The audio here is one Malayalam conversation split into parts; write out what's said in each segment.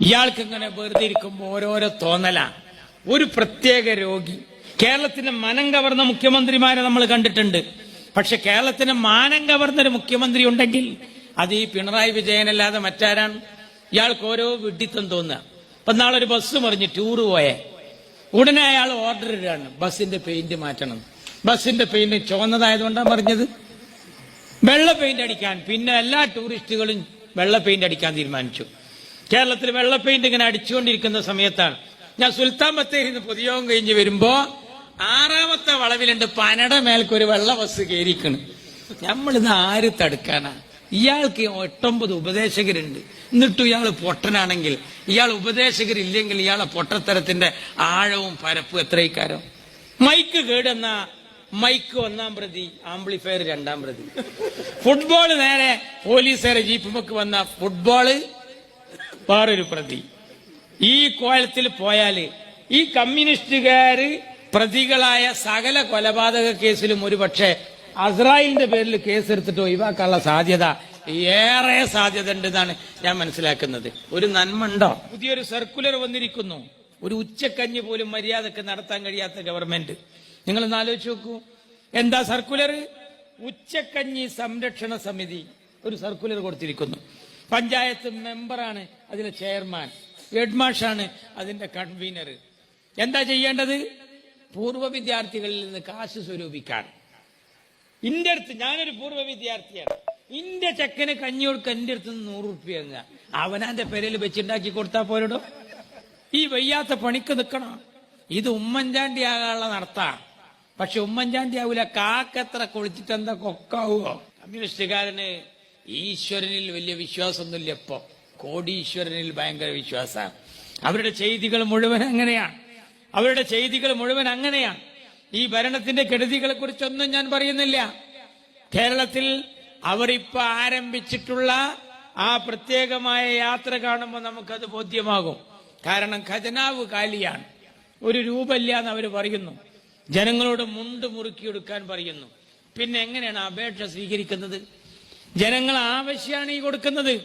ഇയാൾക്ക് ഇങ്ങനെ വെറുതെ ഇരിക്കുമ്പോൾ ഓരോരോ തോന്നല. ഒരു പ്രത്യേക രോഗി. കേരളത്തിന്റെ മനം കവർന്ന മുഖ്യമന്ത്രിമാരെ നമ്മൾ കണ്ടിട്ടുണ്ട്. പക്ഷെ കേരളത്തിന് മാനം കവർന്ന ഒരു മുഖ്യമന്ത്രി ഉണ്ടെങ്കിൽ അത് ഈ പിണറായി വിജയനല്ലാതെ മറ്റാരാണ്? ഇയാൾക്ക് ഓരോ വിഡിത്തം തോന്നുക. അപ്പൊ നാളെ ഒരു ബസ് മറിഞ്ഞ് ടൂർ പോയേ. ഉടനെ അയാൾ ഓർഡർ ഇടുകയാണ് ബസ്സിന്റെ പെയിന്റ് മാറ്റണം. ബസ്സിന്റെ പെയിന്റ് ചുവന്നതായതുകൊണ്ടാണ് പറഞ്ഞത് വെള്ള പെയിന്റ് അടിക്കാൻ. പിന്നെ എല്ലാ ടൂറിസ്റ്റുകളും വെള്ള പെയിന്റ് അടിക്കാൻ തീരുമാനിച്ചു. കേരളത്തിൽ വെള്ള പെയിന്റ് ഇങ്ങനെ അടിച്ചുകൊണ്ടിരിക്കുന്ന സമയത്താണ്. ഞാൻ സുൽത്താൻ ബത്തേരി നിന്ന് പൊതുയോഗം കഴിഞ്ഞ് വരുമ്പോ ആറാമത്തെ വളവിലുണ്ട് പനട മേൽക്കൊരു വെള്ള ബസ് കയറിക്കണ് നമ്മളിത് ആര് തടുക്കാനാ? ഇയാൾക്ക് എട്ടൊമ്പത് ഉപദേശകരുണ്ട്. എന്നിട്ടും ഇയാൾ പൊട്ടനാണെങ്കിൽ ഇയാൾ ഉപദേശകരില്ലെങ്കിൽ ഇയാളെ പൊട്ടത്തരത്തിന്റെ ആഴവും പരപ്പും എത്രയിക്കാരോ? മൈക്ക് കേടെന്ന മൈക്ക് ഒന്നാം പ്രതി ആംപ്ലിഫയർ രണ്ടാം പ്രതി. ഫുട്ബോൾ നേരെ പോലീസുകാരെ ജീപ്പുമൊക്കെ വന്ന ഫുട്ബോൾ വേറൊരു പ്രതി. ഈ കോലത്തിൽ പോയാൽ ഈ കമ്മ്യൂണിസ്റ്റുകാര് പ്രതികളായ സകല കൊലപാതക കേസിലും ഒരു പക്ഷേ അസ്രായിലിന്റെ പേരിൽ കേസെടുത്തിട്ട് ഒഴിവാക്കാനുള്ള സാധ്യത ഏറെ സാധ്യത ഉണ്ടെന്നാണ് ഞാൻ മനസ്സിലാക്കുന്നത്. ഒരു നന്മ ഉണ്ടോ? പുതിയൊരു സർക്കുലർ വന്നിരിക്കുന്നു. ഒരു ഉച്ചക്കഞ്ഞ് പോലും മര്യാദയ്ക്ക് നടത്താൻ കഴിയാത്ത ഗവൺമെന്റ്. നിങ്ങൾ ഒന്ന് ആലോചിച്ച് നോക്കൂ. എന്താ സർക്കുലർ? ഉച്ചക്കഞ്ഞി സംരക്ഷണ സമിതി ഒരു സർക്കുലർ കൊടുത്തിരിക്കുന്നു. പഞ്ചായത്ത് മെമ്പറാണ് അതിലെ ചെയർമാൻ. ഹെഡ് മാഷാണ് അതിന്റെ കൺവീനർ. എന്താ ചെയ്യേണ്ടത്? പൂർവ വിദ്യാർത്ഥികളിൽ നിന്ന് കാശ് സ്വരൂപിക്കാൻ. ഇന്റെ അടുത്ത് ഞാനൊരു പൂർവ വിദ്യാർത്ഥിയാണ്. ഇന്റെ ചെക്കന് കഞ്ഞി കൊടുക്ക എന്റെ അടുത്ത് നിന്ന് നൂറ് റുപ്യ അവനാന്റെ പെരയിൽ വെച്ചുണ്ടാക്കി കൊടുത്താൽ പോരടോ? ഈ വയ്യാത്ത പണിക്ക് നിൽക്കണം. ഇത് ഉമ്മൻചാണ്ടി ആകാനുള്ള നടത്താം. പക്ഷെ ഉമ്മൻചാണ്ടി ആവൂല കാക്കെത്ര കൊളിച്ചിട്ട് എന്താ കൊക്കാവോ കമ്മ്യൂണിസ്റ്റുകാരന് ഈശ്വരനിൽ വലിയ വിശ്വാസമൊന്നുമില്ല ഇപ്പൊ. കോടീശ്വരനിൽ ഭയങ്കര വിശ്വാസമാണ്. അവരുടെ ചെയ്തികൾ മുഴുവൻ അങ്ങനെയാണ്. അവരുടെ ചെയ്തികൾ മുഴുവൻ അങ്ങനെയാണ്. ഈ ഭരണത്തിന്റെ കെടുതികളെ കുറിച്ചൊന്നും ഞാൻ പറയുന്നില്ല. കേരളത്തിൽ അവരിപ്പോ ആരംഭിച്ചിട്ടുള്ള ആ പ്രത്യേകമായ യാത്ര കാണുമ്പോൾ നമുക്കത് ബോധ്യമാകും. കാരണം ഖജനാവ് കാലിയാണ്. ഒരു രൂപമില്ല എന്ന് അവർ പറയുന്നു. ജനങ്ങളോട് മുണ്ട് മുറുക്കിയെടുക്കാൻ പറയുന്നു. പിന്നെ എങ്ങനെയാണ് അപേക്ഷ സ്വീകരിക്കുന്നത്? ജനങ്ങൾ ആവശ്യമാണ് ഈ കൊടുക്കുന്നത്.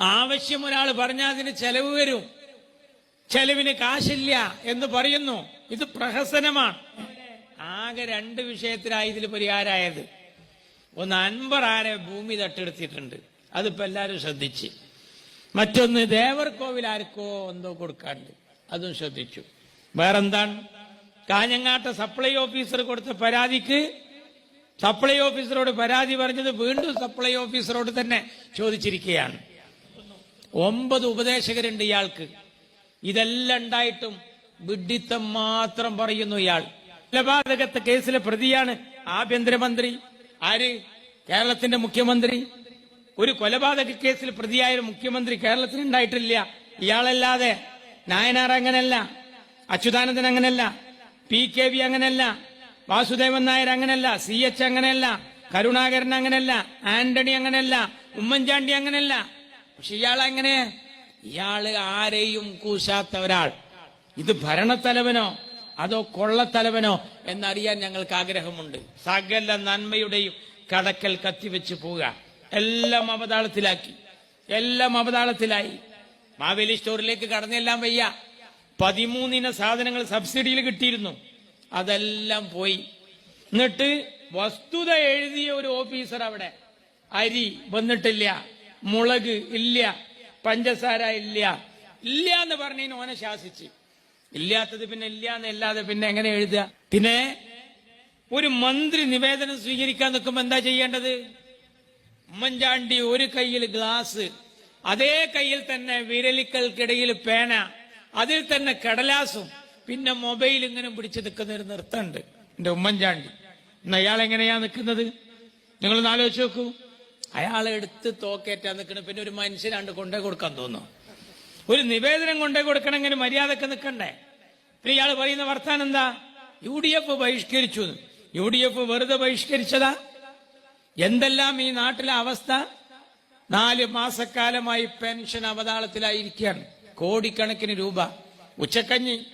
ആവശ്യം ഒരാൾ പറഞ്ഞാൽ അതിന് ചെലവ് വരും. ചെലവിന് കാശില്ല എന്ന് പറയുന്നു. ഇത് പ്രഹസനമാണ്. ആകെ രണ്ട് വിഷയത്തിലായി ഇതിൽ പരിഹാരമായത് ഒന്ന് അൻപർ ആരെ ഭൂമി തട്ടെടുത്തിട്ടുണ്ട്. അതിപ്പോ എല്ലാരും ശ്രദ്ധിച്ച്. മറ്റൊന്ന് ദേവർകോവിൽ ആർക്കോ എന്തോ കൊടുക്കാണ്ട് അതും ശ്രദ്ധിച്ചു. വേറെന്താണ്? കാഞ്ഞങ്ങാട്ട് സപ്ലൈ ഓഫീസർ കൊടുത്ത പരാതിക്ക് സപ്ലൈ ഓഫീസറോട് പരാതി പറഞ്ഞത് വീണ്ടും സപ്ലൈ ഓഫീസറോട് തന്നെ ചോദിച്ചിരിക്കുകയാണ്. ഒമ്പത് ഉപദേശകരുണ്ട് ഇയാൾക്ക്. ഇതെല്ലാം ഉണ്ടായിട്ടും വിഡിത്തം മാത്രം പറയുന്നു ഇയാൾ. കൊലപാതകത്തെ കേസിലെ പ്രതിയാണ് ആഭ്യന്തരമന്ത്രി ആര്? കേരളത്തിന്റെ മുഖ്യമന്ത്രി. ഒരു കൊലപാതക കേസിൽ പ്രതിയായ മുഖ്യമന്ത്രി കേരളത്തിൽ ഉണ്ടായിട്ടില്ല. ഇയാളല്ലാതെ നായനാർ അങ്ങനല്ല അച്യുതാനന്ദൻ അങ്ങനല്ല പി കെ വി അങ്ങനല്ല വാസുദേവൻ നായർ അങ്ങനല്ല സി എച്ച് അങ്ങനല്ല കരുണാകരൻ അങ്ങനല്ല ആന്റണി അങ്ങനല്ല ഉമ്മൻചാണ്ടി അങ്ങനല്ല പക്ഷെ ഇയാൾ എങ്ങനെ ഇയാൾ ആരെയും കൂശാത്ത ഒരാൾ ഇത് ഭരണത്തലവനോ അതോ കൊള്ളത്തലവനോ എന്നറിയാൻ ഞങ്ങൾക്ക് ആഗ്രഹമുണ്ട്. സകല നന്മയുടെയും കടക്കൽ കത്തിവെച്ച് പോവുക. എല്ലാം അവതാളത്തിലാക്കി. എല്ലാം അവതാളത്തിലായി. മാവേലി സ്റ്റോറിലേക്ക് കടന്നെല്ലാം വയ്യ. പതിമൂന്നിന സാധനങ്ങൾ സബ്സിഡിയിൽ കിട്ടിയിരുന്നു. അതെല്ലാം പോയി. എന്നിട്ട് വസ്തുത എഴുതിയ ഒരു ഓഫീസർ അവിടെ. അരി വന്നിട്ടില്ല. മുളക് ഇല്ല പഞ്ചസാര ഇല്ല. ഇല്ല എന്ന് പറഞ്ഞു ഓനെ ശാസിച്ച്. ഇല്ലാത്തത് പിന്നെ ഇല്ല എന്നല്ലാതെ പിന്നെ എങ്ങനെ എഴുതുക? പിന്നെ ഒരു മന്ത്രി നിവേദനം സ്വീകരിക്കാൻ നിൽക്കുമ്പോ എന്താ ചെയ്യേണ്ടത്? ഉമ്മൻചാണ്ടി ഒരു കയ്യിൽ ഗ്ലാസ് അതേ കയ്യിൽ തന്നെ വിരലിക്കൽക്കിടയിൽ പേന അതിൽ തന്നെ കടലാസും പിന്നെ മൊബൈൽ ഇങ്ങനെ പിടിച്ചു നിൽക്കുന്ന ഒരു നൃത്തമുണ്ട്. എന്റെ ഉമ്മൻചാണ്ടി. ഇന്ന് അയാൾ എങ്ങനെയാ നിൽക്കുന്നത്? നിങ്ങളൊന്ന് ആലോചിച്ച് നോക്കൂ. അയാൾ തോക്കേറ്റാൻ തോക്കേറ്റാ നിൽക്കണം പിന്നെ ഒരു മനുഷ്യനാണ്ട് കൊണ്ടേ കൊടുക്കാൻ തോന്നുന്നു. ഒരു നിവേദനം കൊണ്ടേ കൊടുക്കണമെങ്കിൽ മര്യാദയ്ക്ക് നിൽക്കണ്ടേ? പിന്നെ ഇയാൾ പറയുന്ന വർത്താനം എന്താ? യു ഡി എഫ് ബഹിഷ്കരിച്ചു. യു ഡി എഫ് വെറുതെ ബഹിഷ്കരിച്ചതാ? എന്തെല്ലാം ഈ നാട്ടിലെ അവസ്ഥ? നാല് മാസക്കാലമായി പെൻഷൻ അവതാളത്തിലായിരിക്കുകയാണ്. കോടിക്കണക്കിന് രൂപ. ഉച്ചക്കഞ്ഞി.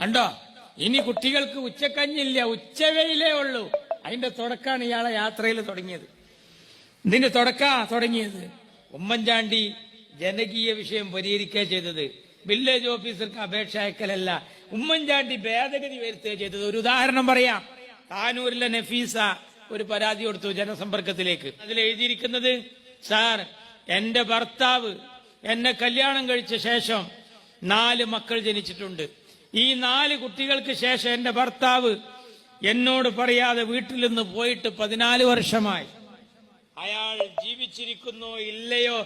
കണ്ടോ? ഇനി കുട്ടികൾക്ക് ഉച്ചക്കഞ്ഞില്ല. ഉച്ചവയിലേ ഉള്ളൂ. അതിന്റെ തുടക്കമാണ് ഇയാളെ യാത്രയിൽ തുടങ്ങിയത്. ഇതിന്റെ തുടക്ക തുടങ്ങിയത്. ഉമ്മൻചാണ്ടി ജനകീയ വിഷയം പരിഹരിക്കുക ചെയ്തത്. വില്ലേജ് ഓഫീസർക്ക് അപേക്ഷ അയക്കലല്ല ഉമ്മൻചാണ്ടി ഭേദഗതി വരുത്തുക ചെയ്തത്. ഒരു ഉദാഹരണം പറയാം. താനൂരിലെ നഫീസ ഒരു പരാതി കൊടുത്തു ജനസമ്പർക്കത്തിലേക്ക്. അതിൽ എഴുതിയിരിക്കുന്നത് സാർ എന്റെ ഭർത്താവ് എന്നെ കല്യാണം കഴിച്ച ശേഷം നാല് മക്കൾ ജനിച്ചിട്ടുണ്ട്. ഈ നാല് കുട്ടികൾക്ക് ശേഷം എന്റെ ഭർത്താവ് എന്നോട് പറയാതെ വീട്ടിൽ നിന്ന് പോയിട്ട് പതിനാല് വർഷമായി. അയാൾ ജീവിച്ചിരിക്കുന്നോ ഇല്ലയോ?